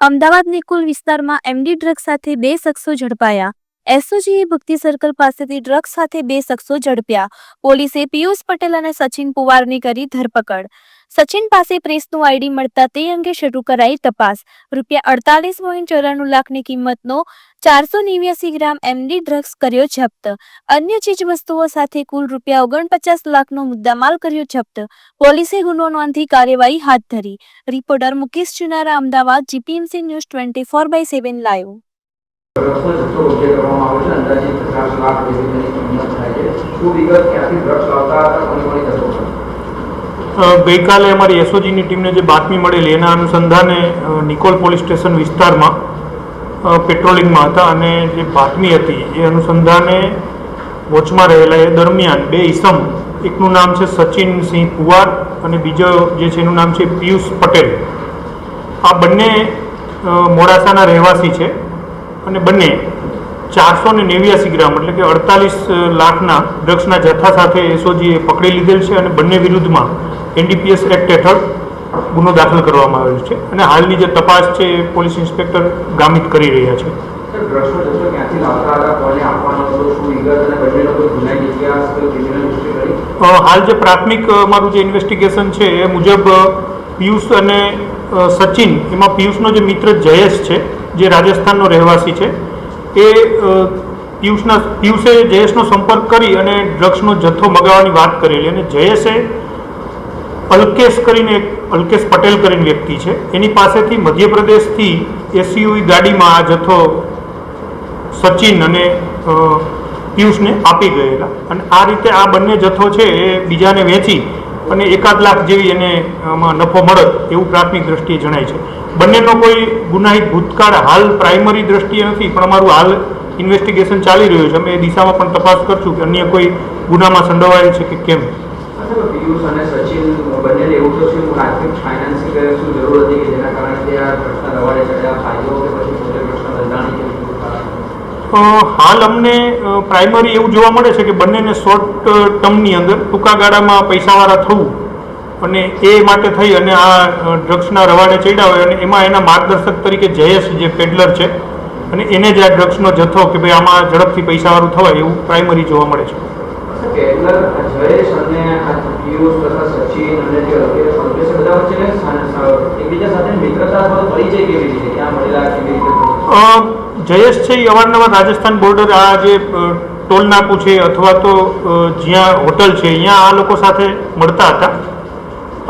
અમદાવાદ કુલ વિસ્તારમાં MD drug સાથે બે શખ્સો ઝડપાયા. એસઓજીએ ભક્તિ સર્કલ પાસેથી ડ્રગ્સ સાથે બે શખ્સો ઝડપ્યા. પોલીસે પિયુષ પટેલ અને સચિન પુવારની કરી ધરપકડ. સચિન પાસે પ્રેસનું આઈડી મળતા તે અંગે શરૂ કરાઈ તપાસ. રૂપિયા અડતાલીસ પોઈન્ટ ચોરાણું લાખની કિંમતનો ચારસો નેવ્યાસી ગ્રામ એમડી ડ્રગ્સ કર્યો જપ્ત. અન્ય ચીજવસ્તુઓ સાથે કુલ રૂપિયા ઓગણપચાસ લાખનો મુદ્દામાલ કર્યો જપ્ત. પોલીસે ગુનો નોંધી કાર્યવાહી હાથ ધરી. Reporter Mukesh Chunara, Ahmedabad, GPMC news twenty four by seven live. ગઈકાલે અમારી એસઓજીની ટીમને જે બાતમી મળેલી એના અનુસંધાને નિકોલ પોલીસ સ્ટેશન વિસ્તારમાં પેટ્રોલિંગમાં હતા અને જે બાતમી હતી એ અનુસંધાને વોચમાં રહેલા એ દરમિયાન બે ઈસમ, એકનું નામ છે સચિન સિંહ પુવાર અને બીજો જે છે એનું નામ છે પિયુષ પટેલ. આ બંને મોડાસાના રહેવાસી છે. અને બંને ચારસો ને નેવ્યાસી ગ્રામ એટલે કે અડતાલીસ લાખના ડ્રગ્સના જથ્થા સાથે એસઓજીએ પકડી લીધેલ છે અને બંને વિરુદ્ધમાં એનડીપીએસ એક્ટ હેઠળ ગુનો દાખલ કરવામાં આવેલ છે અને હાલની જે તપાસ છે એ પોલીસ ઇન્સ્પેક્ટર ગામિત કરી રહ્યા છે. હાલ જે પ્રાથમિક મારું જે ઇન્વેસ્ટિગેશન છે એ મુજબ પિયુષ અને સચિન, એમાં પિયુષનો જે મિત્ર જયેશ છે, જે રાજસ્થાનનો રહેવાસી છે, એ પિયુષના, પિયુષે જયેશનો સંપર્ક કરી અને ડ્રગ્સનો જથ્થો મગાવવાની વાત કરેલી અને જયેશે અલ્કેશ કરીને અલ્કેશ પટેલ કરીને વ્યક્તિ છે. એની પાસેથી મધ્યપ્રદેશથી એસયુવી ગાડીમાં આ જથ્થો સચિન અને પિયુષને આપી ગયેલા. અને આ રીતે આ બંને જથ્થો છે એ બીજાને વેચી અને એકાદ લાખ જેવી એને આમાં નફો મળત એવું પ્રાથમિક દ્રષ્ટિએ જણાય છે. બંનેનો કોઈ ગુનાહિત ભૂતકાળ હાલ પ્રાઇમરી દ્રષ્ટિએ નથી, પણ અમારું હાલ ઇન્વેસ્ટિગેશન ચાલી રહ્યું છે. અમે એ દિશામાં પણ તપાસ કરશું કે અન્ય કોઈ ગુનામાં સંડોવાયેલ છે કે કેમ. ફાઇનાન્સિંગ જરૂર હતી કે પછી પોતે ડ્રગ્સના ધંધાની કે શું કારણ? અ, હાલ અમને પ્રાઇમરી એવું જોવા મળે છે કે બંનેને શોર્ટ ટર્મની અંદર ટૂંકા ગાળામાં પૈસાવાળા થવું અને એ માટે થઈ અને આ ડ્રગ્સના રવાડે ચડ્યા હોય અને એમાં એના માર્ગદર્શક તરીકે જયેશ જે પેડલર છે અને એને જ આ ડ્રગ્સનો જથ્થો કે ભાઈ આમાં ઝડપથી પૈસાવાળું થવાય એવું પ્રાઇમરી જોવા મળે છે. એકબીજા સાથે મિત્રતા પરિચય કેવી રીતે? મળેલા જયેશ છે એ અવારનવાર રાજસ્થાન બોર્ડર આ જે ટોલ નાકું છે અથવા તો જ્યાં હોટલ છે, અહીંયા આ લોકો સાથે મળતા હતા.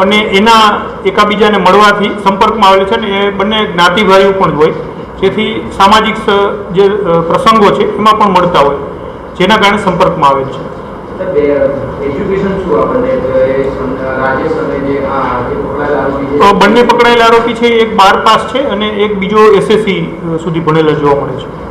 અને એના એકાબીજાને મળવાથી સંપર્કમાં આવેલ છે ને એ બંને જ્ઞાતિભાઈઓ પણ હોય. જેથી સામાજિક જે પ્રસંગો છે એમાં પણ મળતા હોય, જેના કારણે સંપર્કમાં આવેલ છે. બંને? પકડાયેલા આરોપી છે એક બાર પાસ છે અને એક બીજો એસએસસી સુધી ભણેલા જોવા મળે છે.